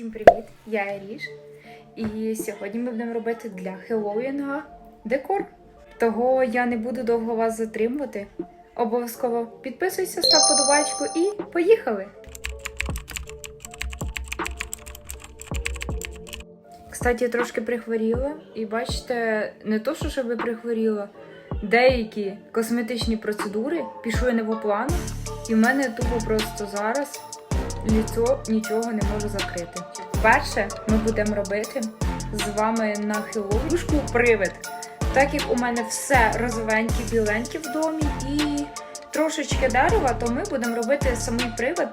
Всім привіт! Я Аріш. І сьогодні ми будемо робити для Хеллоуіна декор. Того я не буду довго вас затримувати. Обов'язково підписуйся, став подобачку і поїхали! Кстати, я трошки прихворіла, і бачите, не то, що щоб прихворіла, деякі косметичні процедури пішли не по плану, і в мене тупо просто зараз ліцо нічого не може закрити. Перше ми будемо робити з вами на хіловушку привид. Так як у мене все розовеньке, біленьке в домі і трошечки дерева, то ми будемо робити самий привид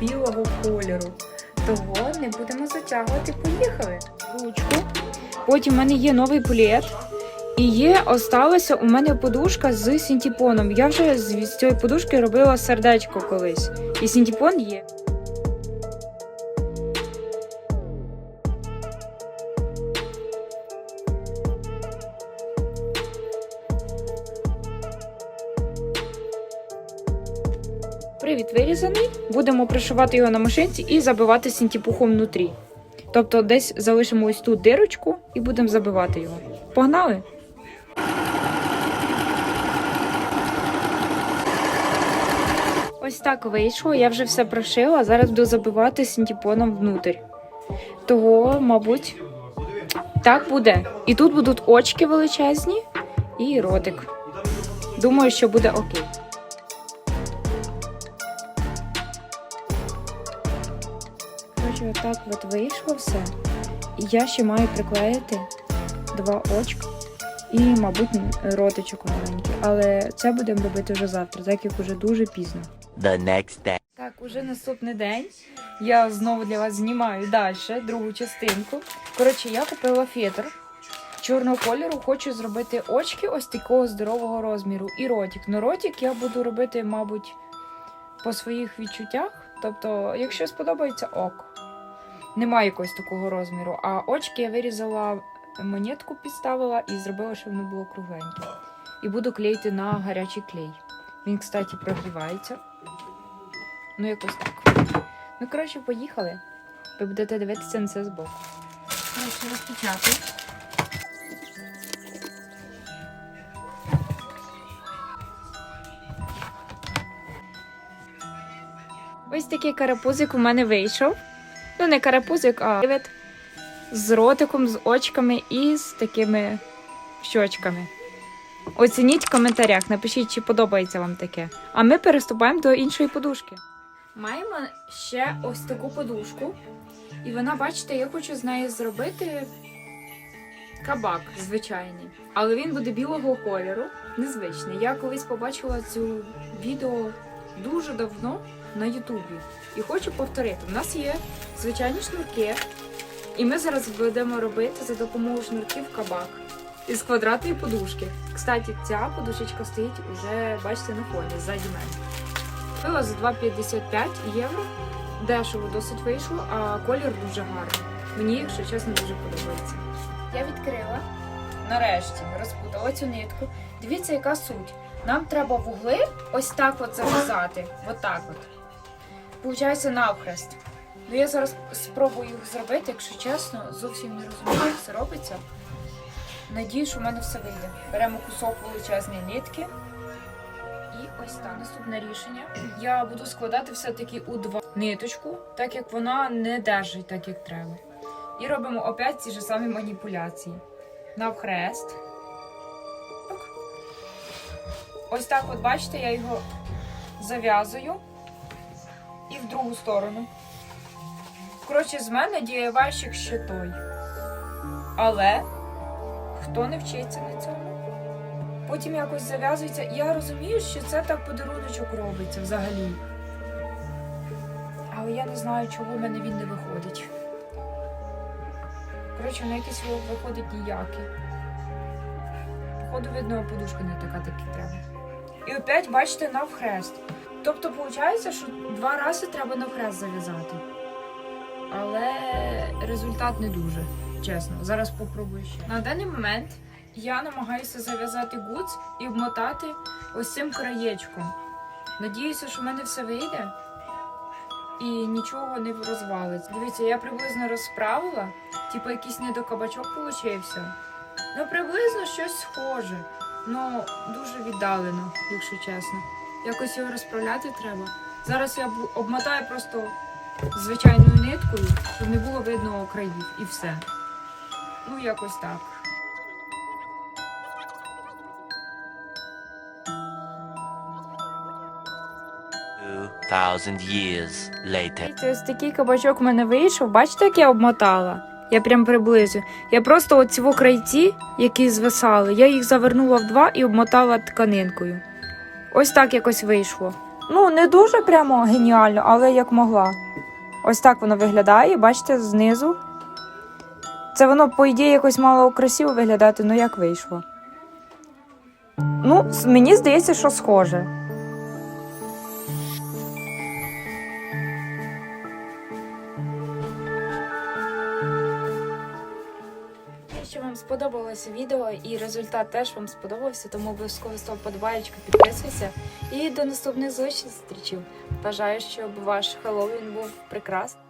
білого кольору. Того не будемо затягувати. Поїхали. Ручку. Потім в мене є новий поліет. І є, осталася у мене подушка з синтепоном. Я вже з, з цієї подушки робила сердечко колись. І синтепон є. Привід вирізаний. Будемо пришивати його на машинці і забивати синтепухом внутрі. Тобто десь залишимо ось тут дирочку і будемо забивати його. Погнали! Ось так вийшло. Я вже все прошила. Зараз буду забивати синтепоном внутрь. Того, мабуть, так буде. І тут будуть очки величезні і ротик. Думаю, що буде окей. Коротше, отак от вийшло все. І я ще маю приклеїти два очка і, мабуть, ротичок маленький. Але це будемо робити вже завтра, так як уже дуже пізно. the next day. Так, уже наступний день. Я знову для вас знімаю далі другу частинку. Коротше, я купила фетр чорного кольору. Хочу зробити очки ось такого здорового розміру і ротик. Ну, ротик я буду робити, мабуть, по своїх відчуттях. Тобто, якщо сподобається ок. Немає якогось такого розміру. А очки я вирізала монетку, підставила і зробила, щоб воно було кругленьке. І буду клеїти на гарячий клей. Він, кстати, прогрівається. Ну, якось так. Ну, коротше, поїхали. Ви будете дивитися на це збоку. Коротше, розпочати. Ось такий карапузик у мене вийшов. Ну, не карапузик, а привид з ротиком, з очками і з такими щочками. Оцініть в коментарях, напишіть, чи подобається вам таке. А ми переступаємо до іншої подушки. Маємо ще ось таку подушку. І вона, бачите, я хочу з неї зробити кабак звичайний. Але він буде білого кольору, незвичний. Я колись побачила цю відео дуже давно на Ютубі. І хочу повторити. У нас є звичайні шнурки, і ми зараз будемо робити за допомогою шнурків кабак із квадратної подушки. Кстати, ця подушечка стоїть уже, бачите, на фоні ззаді мене. Купила за 2,55 євро. Дешево досить вийшло, а колір дуже гарний. Мені, якщо чесно, дуже подобається. Я відкрила нарешті розпутала цю нитку. Дивіться, яка суть. Нам треба вугли ось так от зав'язати. Отак от. Получається навхрест. Ну я зараз спробую їх зробити, якщо чесно, зовсім не розумію, як це робиться. Надію, що в мене все вийде. Беремо кусок величезної нитки. І ось так. Наступне рішення. Я буду складати все-таки у два ниточку, так як вона не держить так, як треба. І робимо опять ці ж самі маніпуляції. Навхрест. Ось так, от бачите, я його зав'язую і в другу сторону. Коротше, з мене дієвайщик ще той. Але хто не вчиться на цьому? Потім якось зав'язується. Я розумію, що це так подаруночок робиться взагалі. Але я не знаю, чого в мене він не виходить. Коротше, на якийсь виходить ніякий. Походу, видно, подушка не така, так як треба. І опять, бачите, навхрест. Тобто, виходить, що два рази треба навхрест зав'язати. Але результат не дуже, чесно. Зараз попробую ще. На даний момент я намагаюся зав'язати гудз і обмотати ось цим краєчком. Надіюся, що в мене все вийде. і нічого не розвалиться. Дивіться, я приблизно розправила, типу якийсь недокабачок получився. Ну, приблизно щось схоже, ну дуже віддалено, якщо чесно. Якось його розправляти треба. Зараз я обмотаю просто звичайною ниткою, щоб не було видно країв і все. Ну, якось так. Thousand years later. Ось такий кабачок в мене вийшов. Бачите, як я обмотала? Я прям приблизю. Я просто оці крайці, які звисали, я їх завернула в два і обмотала тканинкою. Ось так якось вийшло. Ну, не дуже прямо геніально, але як могла. Ось так воно виглядає, бачите, знизу. Це воно, по ідеї, якось мало красиво виглядати, ну як вийшло. Ну, мені здається, що схоже. Сподобалося відео і результат теж вам сподобався, тому обов'язково став подбаєчку, підписуйся. І до наступних зустрічей. Бажаю, щоб ваш Хеллоуін був прекрасний.